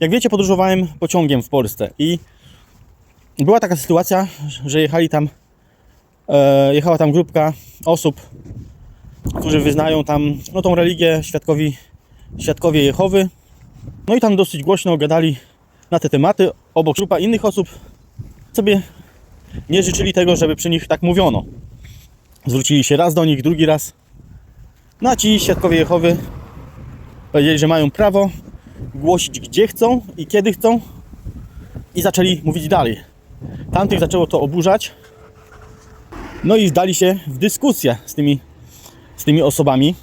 Jak wiecie, podróżowałem pociągiem w Polsce i była taka sytuacja, że jechali tam, e, jechała tam grupka osób, którzy wyznają tam no, tą religię świadkowi, świadkowie Jehowy. No i tam dosyć głośno gadali na te tematy. Obok grupa innych osób sobie nie życzyli tego, żeby przy nich tak mówiono. Zwrócili się raz do nich, drugi raz. No a ci świadkowie Jehowy powiedzieli, że mają prawo głosić gdzie chcą i kiedy chcą i zaczęli mówić dalej. Tamtych zaczęło to oburzać. No i zdali się w dyskusję z tymi, z tymi osobami.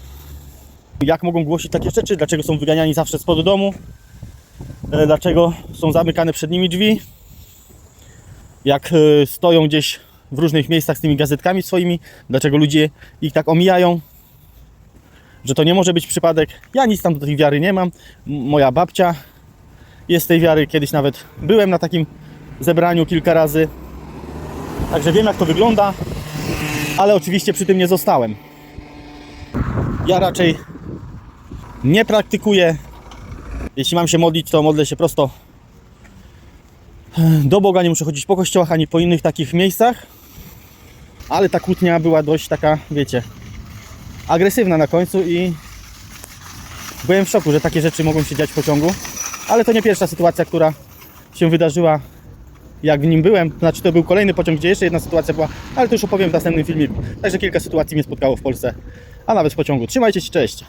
Jak mogą głosić takie rzeczy? Dlaczego są wyganiani zawsze spod domu? E, Dlaczego są zamykane przed nimi drzwi? Jak e, stoją gdzieś w różnych miejscach z tymi gazetkami swoimi? Dlaczego ludzie ich tak omijają? Że to nie może być przypadek. Ja nic tam do tej wiary nie mam. Moja babcia jest tej wiary. Kiedyś nawet byłem na takim zebraniu kilka razy. Także wiem jak to wygląda, ale oczywiście przy tym nie zostałem. Ja raczej nie praktykuję. Jeśli mam się modlić, to modlę się prosto do Boga. Nie muszę chodzić po kościołach ani po innych takich miejscach. Ale ta kłótnia była dość taka, wiecie, agresywna na końcu i byłem w szoku, że takie rzeczy mogą się dziać w pociągu. Ale to nie pierwsza sytuacja, która się wydarzyła jak w nim byłem. Znaczy to był kolejny pociąg, gdzie jeszcze jedna sytuacja była, ale to już opowiem w następnym filmiku. Także kilka sytuacji mnie spotkało w Polsce, a nawet w pociągu. Trzymajcie się, cześć!